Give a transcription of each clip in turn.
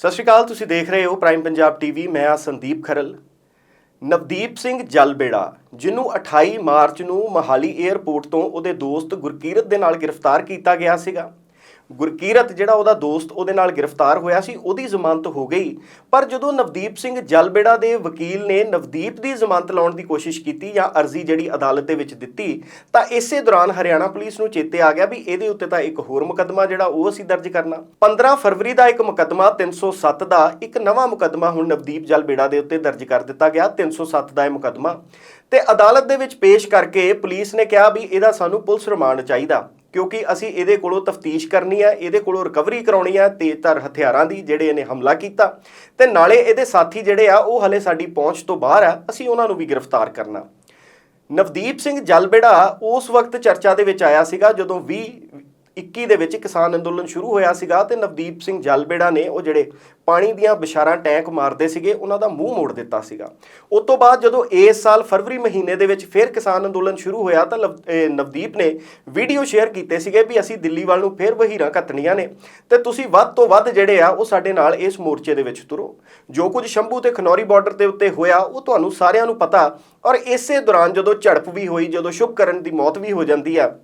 ਸਤਿ ਸ਼੍ਰੀ ਅਕਾਲ, ਤੁਸੀਂ ਦੇਖ ਰਹੇ ਹੋ ਪ੍ਰਾਈਮ ਪੰਜਾਬ ਟੀਵੀ ਮੈਂ ਆ ਸੰਦੀਪ ਖਰਲ। ਨਵਦੀਪ ਸਿੰਘ ਜਲਬੇੜਾ, ਜਿਹਨੂੰ 28 ਮਾਰਚ ਨੂੰ ਮਹਾਲੀ 에ਅਰਪੋਰਟ ਤੋਂ ਉਹਦੇ ਦੋਸਤ ਗੁਰਕੀਰਤ ਦੇ ਨਾਲ ਗ੍ਰਿਫਤਾਰ ਕੀਤਾ ਗਿਆ ਸੀਗਾ। ਗੁਰਕੀਰਤ ਜਿਹੜਾ ਉਹਦਾ ਦੋਸਤ ਉਹਦੇ ਨਾਲ ਗ੍ਰਿਫਤਾਰ ਹੋਇਆ ਸੀ, ਉਹਦੀ ਜ਼ਮਾਨਤ ਹੋ ਗਈ। ਪਰ ਜਦੋਂ ਨਵਦੀਪ ਸਿੰਘ ਜਲਬੇੜਾ ਦੇ ਵਕੀਲ ਨੇ ਨਵਦੀਪ ਦੀ ਜ਼ਮਾਨਤ ਲਾਉਣ ਦੀ ਕੋਸ਼ਿਸ਼ ਕੀਤੀ ਜਾਂ ਅਰਜ਼ੀ ਜਿਹੜੀ ਅਦਾਲਤ ਦੇ ਵਿੱਚ ਦਿੱਤੀ, ਤਾਂ ਇਸੇ ਦੌਰਾਨ ਹਰਿਆਣਾ ਪੁਲਿਸ ਨੂੰ ਚੇਤੇ ਆ ਗਿਆ ਵੀ ਇਹਦੇ ਉੱਤੇ ਤਾਂ ਇੱਕ ਹੋਰ ਮੁਕੱਦਮਾ ਜਿਹੜਾ ਉਹ ਅਸੀਂ ਦਰਜ ਕਰਨਾ। 15 ਫਰਵਰੀ ਦਾ ਇੱਕ ਮੁਕੱਦਮਾ 307 ਦਾ ਇੱਕ ਨਵਾਂ ਮੁਕੱਦਮਾ ਹੁਣ ਨਵਦੀਪ ਜਲਬੇੜਾ ਦੇ ਉੱਤੇ ਦਰਜ ਕਰ ਦਿੱਤਾ ਗਿਆ 307 ਦਾ ਇਹ ਮੁਕੱਦਮਾ। ਤੇ ਅਦਾਲਤ ਦੇ ਵਿੱਚ ਪੇਸ਼ ਕਰਕੇ ਪੁਲਿਸ ਨੇ ਕਿਹਾ ਵੀ ਇਹਦਾ ਸਾਨੂੰ ਪੁਲਿਸ ਰਿਮਾਂਡ ਚਾਹੀਦਾ। ਕਿਉਂਕਿ ਅਸੀਂ ਇਹਦੇ ਕੋਲੋਂ ਤਫਤੀਸ਼ ਕਰਨੀ ਹੈ ਇਹਦੇ ਕੋਲੋਂ ਰਿਕਵਰੀ ਕਰਾਉਣੀ ਹੈ ਤੇਜ਼ਧਾਰ ਹਥਿਆਰਾਂ ਦੀ ਜਿਹੜੇ ਇਹਨੇ ਹਮਲਾ ਕੀਤਾ। ਤੇ ਨਾਲੇ ਇਹਦੇ ਸਾਥੀ ਜਿਹੜੇ ਆ, ਉਹ ਹਲੇ ਸਾਡੀ ਪਹੁੰਚ ਤੋਂ ਬਾਹਰ ਆ, ਅਸੀਂ ਉਹਨਾਂ ਨੂੰ ਵੀ ਗ੍ਰਿਫਤਾਰ ਕਰਨਾ। ਨਵਦੀਪ ਸਿੰਘ ਜਲਬੇੜਾ ਉਸ ਵਕਤ ਚਰਚਾ ਦੇ ਵਿੱਚ ਆਇਆ ਸੀਗਾ ਜਦੋਂ 20 21 ਦੇ ਵਿੱਚ ਕਿਸਾਨ ਅੰਦੋਲਨ ਸ਼ੁਰੂ ਹੋਇਆ ਸੀਗਾ ਤੇ ਨਵਦੀਪ ਸਿੰਘ ਜਲਬੇੜਾ ਨੇ ਉਹ ਜਿਹੜੇ ਪਾਣੀ ਦੀਆਂ ਬਿਸ਼ਾਰਾਂ ਟੈਂਕ ਮਾਰਦੇ ਸੀਗੇ, ਉਹਨਾਂ ਦਾ ਮੂੰਹ ਮੋੜ ਦਿੱਤਾ ਸੀਗਾ। ਉਸ ਤੋਂ ਬਾਅਦ ਜਦੋਂ ਇਸ ਸਾਲ ਫਰਵਰੀ ਮਹੀਨੇ ਦੇ ਵਿੱਚ ਫਿਰ ਕਿਸਾਨ ਅੰਦੋਲਨ ਸ਼ੁਰੂ ਹੋਇਆ ਤਾਂ ਲਵ- ਨਵਦੀਪ ਨੇ ਵੀਡੀਓ ਸ਼ੇਅਰ ਕੀਤੇ ਸੀਗੇ ਵੀ ਅਸੀਂ ਦਿੱਲੀ ਵੱਲ ਨੂੰ ਫਿਰ ਵਹੀਰਾਂ ਕੱਤਣੀਆਂ ਨੇ ਤੇ ਤੁਸੀਂ ਵੱਧ ਤੋਂ ਵੱਧ ਜਿਹੜੇ ਆ ਉਹ ਸਾਡੇ ਨਾਲ ਇਸ ਮੋਰਚੇ ਦੇ ਵਿੱਚ ਤੁਰੋ। ਜੋ ਕੁਝ ਸ਼ੰਭੂ ਤੇ ਖਨੌਰੀ ਬਾਰਡਰ ਦੇ ਉੱਤੇ ਹੋਇਆ, ਉਹ ਤੁਹਾਨੂੰ ਸਾਰਿਆਂ ਨੂੰ ਪਤਾ ਔਰ ਇਸੇ ਦੌਰਾਨ ਜਦੋਂ ਝੜਪ ਵੀ ਹੋਈ, ਜਦੋਂ ਸ਼ੁਭਕਰਨ ਦੀ ਮੌਤ ਵੀ ਹੋ ਜਾਂਦੀ ਆ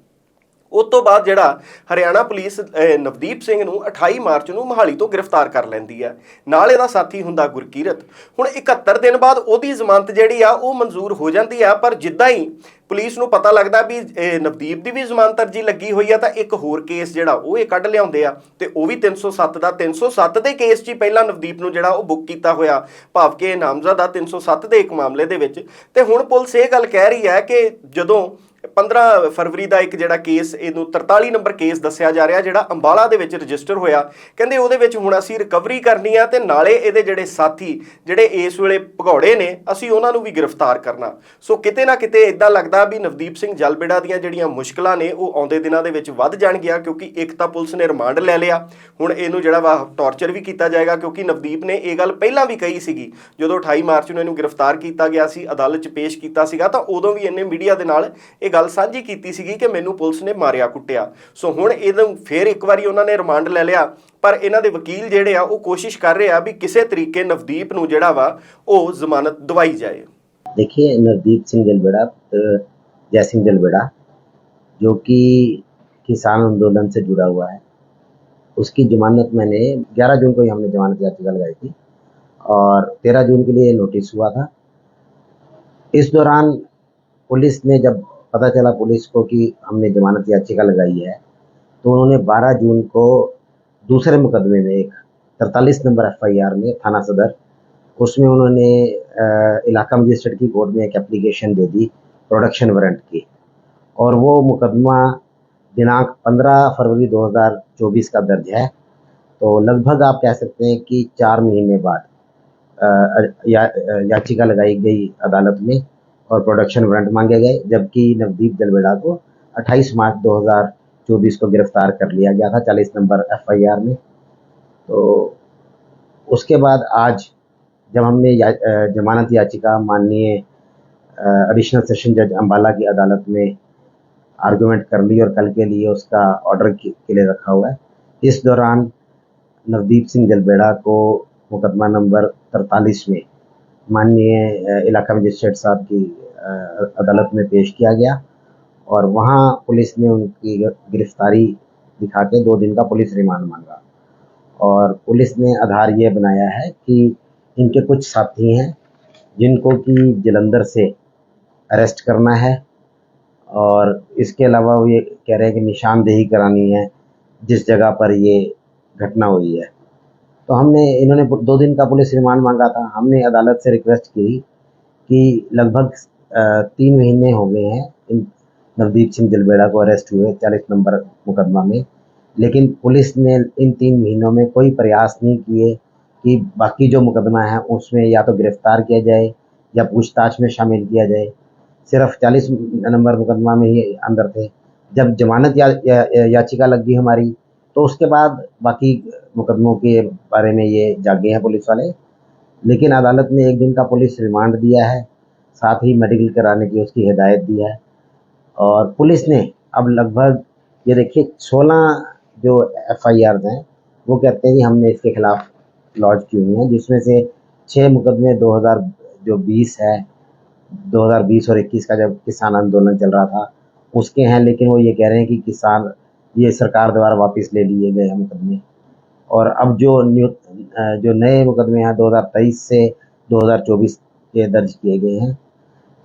ਉਸ ਤੋਂ ਬਾਅਦ ਜਿਹੜਾ ਹਰਿਆਣਾ ਪੁਲਿਸ ਨਵਦੀਪ ਸਿੰਘ ਨੂੰ 28 ਮਾਰਚ ਨੂੰ ਮਹਾਲੀ ਤੋਂ ਗ੍ਰਿਫਤਾਰ ਕਰ ਲੈਂਦੀ ਹੈ। ਨਾਲ ਇਹਦਾ ਸਾਥੀ ਹੁੰਦਾ ਗੁਰਕੀਰਤ। ਹੁਣ 71 ਦਿਨ ਬਾਅਦ ਉਹਦੀ ਜ਼ਮਾਨਤ ਜਿਹੜੀ ਆ, ਉਹ ਮਨਜ਼ੂਰ ਹੋ ਜਾਂਦੀ ਆ, ਪਰ ਜਿੱਦਾਂ ਹੀ ਪੁਲਿਸ ਨੂੰ ਪਤਾ ਲੱਗਦਾ ਵੀ ਨਵਦੀਪ ਦੀ ਵੀ ਜ਼ਮਾਨਤ ਅਰਜੀ ਲੱਗੀ ਹੋਈ ਆ, ਤਾਂ ਇੱਕ ਹੋਰ ਕੇਸ ਜਿਹੜਾ ਉਹ ਇਹ ਕੱਢ ਲਿਆਉਂਦੇ ਆ। ਤੇ ਉਹ ਵੀ 307 ਦਾ 307 ਦੇ ਕੇਸ 'ਚ ਹੀ ਪਹਿਲਾਂ ਨਵਦੀਪ ਨੂੰ ਜਿਹੜਾ ਉਹ ਬੁੱਕ ਕੀਤਾ ਹੋਇਆ ਭਾਵ ਕਿ ਨਾਮਜ਼ਦਾ 307 ਦੇ ਇੱਕ ਮਾਮਲੇ ਦੇ ਵਿੱਚ। ਤੇ ਹੁਣ ਪੁਲਿਸ ਇਹ ਗੱਲ ਕਹਿ ਰਹੀ ਹੈ ਕਿ ਜਦੋਂ 15 ਫਰਵਰੀ ਦਾ ਇੱਕ ਜਿਹੜਾ ਕੇਸ, ਇਹਨੂੰ 43 ਨੰਬਰ ਕੇਸ ਦੱਸਿਆ ਜਾ ਰਿਹਾ, ਜਿਹੜਾ ਅੰਬਾਲਾ ਦੇ ਵਿੱਚ ਰਜਿਸਟਰ ਹੋਇਆ। ਕਹਿੰਦੇ ਉਹਦੇ ਵਿੱਚ ਹੁਣ ਅਸੀਂ ਰਿਕਵਰੀ ਕਰਨੀ ਆ ਤੇ ਨਾਲੇ ਇਹਦੇ ਜਿਹੜੇ ਸਾਥੀ, ਜਿਹੜੇ ਇਸ ਵੇਲੇ ਭਗੌੜੇ ਨੇ, ਅਸੀਂ ਉਹਨਾਂ ਨੂੰ ਵੀ ਗ੍ਰਿਫਤਾਰ ਕਰਨਾ। ਸੋ ਕਿਤੇ ਨਾ ਕਿਤੇ ਇਦਾਂ ਲੱਗਦਾ ਵੀ ਨਵਦੀਪ ਸਿੰਘ ਜਲਬੇੜਾ ਦੀਆਂ ਜਿਹੜੀਆਂ ਮੁਸ਼ਕਲਾਂ ਨੇ, ਉਹ ਆਉਂਦੇ ਦਿਨਾਂ ਦੇ ਵਿੱਚ ਵੱਧ ਜਾਣਗੀਆਂ, ਕਿਉਂਕਿ ਇੱਕ ਤਾਂ ਪੁਲਿਸ ਨੇ ਰਿਮਾਂਡ ਲੈ ਲਿਆ। ਹੁਣ ਇਹਨੂੰ ਜਿਹੜਾ ਵਾ ਟੌਰਚਰ ਵੀ ਕੀਤਾ ਜਾਏਗਾ, ਕਿਉਂਕਿ ਨਵਦੀਪ ਨੇ ਇਹ ਗੱਲ ਪਹਿਲਾਂ ਵੀ ਕਹੀ ਸੀਗੀ, ਜਦੋਂ 28 ਮਾਰਚ ਨੂੰ ਇਹਨੂੰ ਗ੍ਰਿਫਤਾਰ ਕੀਤਾ ਗਿਆ ਸੀ, ਅਦਾਲਤ 'ਚ ਪੇਸ਼ ਕੀਤਾ ਸੀਗਾ, ਤਾਂ ਉਦੋਂ ਵੀ ਇਹਨੇ ਮੀਡੀਆ ਦੇ ਨਾਲ ਇਹ ਗੱਲ ਸਾਂਝੀ ਕੀਤੀ ਸੀਗੀ ਕਿ ਮੈਨੂੰ ਪੁਲਿਸ ਨੇ ਮਾਰਿਆ ਕੁੱਟਿਆ ਸੋ ਹੁਣ ਇਹਨੂੰ ਫੇਰ ਇੱਕ ਵਾਰੀ ਉਹਨਾਂ ਨੇ ਰਿਮਾਂਡ ਲੈ ਲਿਆ ਪਰ ਇਹਨਾਂ ਦੇ ਵਕੀਲ ਜਿਹੜੇ ਆ ਉਹ ਕੋਸ਼ਿਸ਼ ਕਰ ਰਹੇ ਆ ਵੀ ਕਿਸੇ ਤਰੀਕੇ ਨਵਦੀਪ ਨੂੰ ਜਿਹੜਾ ਵਾ ਉਹ ਜ਼ਮਾਨਤ ਦਵਾਈ ਜਾਏ देखिए नवदीप सिंह जलबेड़ा अ, जय सिंह जलबेड़ा जो कि किसान आंदोलन से जुड़ा हुआ है उसकी जमानत मैंने 11 जून को ही हमने जमानत याचिका लगाई थी और 13 जून के लिए नोटिस हुआ था इस दौरान पुलिस ने जब पता चला पुलिस को कि हमने जमानत याचिका लगाई है। तो उन्होंने 12 जून को दूसरे मुकदमे में एक तरतालीस नंबर एफआईआर में थाना सदर उसमें उन्होंने इलाका मजिस्ट्रेट की कोर्ट में एक एप्लीकेशन दे दी प्रोडक्शन वारंट की। और वो मुकदमा दिनांक 15 फरवरी 2024 का दर्ज है। तो लगभग आप कह सकते हैं कि चार महीने बाद अ, या, याचिका लगाई गई अदालत में और प्रोडक्शन वारंट मांगे गए जबकि नवदीप जलवेड़ा को 28 मार्च 2024 को गिरफ़्तार कर लिया गया था 40 नंबर एफआईआर में। तो उसके बाद आज जब हमने या, जमानत याचिका माननीय एडिशनल सेशन जज अंबाला की अदालत में आर्गुमेंट कर ली और कल के लिए उसका ऑर्डर के लिए रखा हुआ है। इस दौरान नवदीप सिंह जलबेड़ा को मुकदमा नंबर तरतालीस में माननीय इलाका मजिस्ट्रेट साहब की अदालत में पेश किया गया और वहाँ पुलिस ने उनकी गिरफ्तारी दिखा के दो दिन का पुलिस रिमांड मांगा। और पुलिस ने आधार ये बनाया है कि इनके कुछ साथी हैं जिनको कि जलंधर से अरेस्ट करना है और इसके अलावा वो ये कह रहे हैं कि निशानदेही करानी है जिस जगह पर ये घटना हुई है। तो हमने इन्होंने दो दिन का पुलिस रिमांड मांगा था। हमने अदालत से रिक्वेस्ट की कि लगभग तीन महीने हो गए हैं। इन नवदीप सिंह जलबेड़ा को अरेस्ट हुए चालीस नंबर मुकदमा में। लेकिन पुलिस ने इन तीन महीनों में कोई प्रयास नहीं किए कि बाकी जो मुकदमा है उसमें या तो गिरफ़्तार किया जाए या पूछताछ में शामिल किया जाए। सिर्फ़ चालीस नंबर मुकदमा में ही अंदर थे। जब जमानत या, या, याचिका लगी हमारी तो उसके बाद बाकी मुकदमों के बारे में ये जागे हैं पुलिस वाले। लेकिन अदालत ने एक दिन का पुलिस रिमांड दिया है, साथ ही मेडिकल कराने की उसकी हिदायत दी है। और पुलिस ने अब लगभग, ये देखिए 16 जो एफ़ आई आर हैं, वो कहते हैं कि हमने इसके खिलाफ लॉन्च की हुई हैं, जिसमें से छः मुकदमे 2000 जो 20 है 2020 और 21 का जब किसान आंदोलन चल रहा था, उसके हैं, लेकिन वो ये कह रहे हैं कि किसान ये सरकार द्वारा वापस ले लिए गए हैं मुकदमे। और अब जो न्यू अ, जो नए मुकदमे हैं 2023 से 2024 के दर्ज किए गए हैं।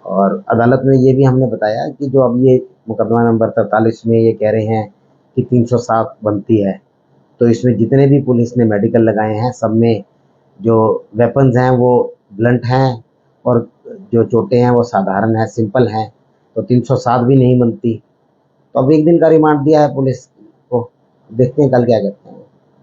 और अदालत में ये भी हमने बताया कि जो अब ये मुकदमा नंबर तरतालीस में ये कह रहे हैं कि 307 बनती है तो इसमें जितने भी पुलिस ने मेडिकल लगाए हैं सब में जो वेपन्स हैं वो ब्लंट हैं और जो चोटें हैं वो साधारण हैं सिंपल हैं तो 307 भी नहीं बनती। तो अब एक दिन का रिमांड दिया है पुलिस को। देखते हैं कल क्या कहते हैं।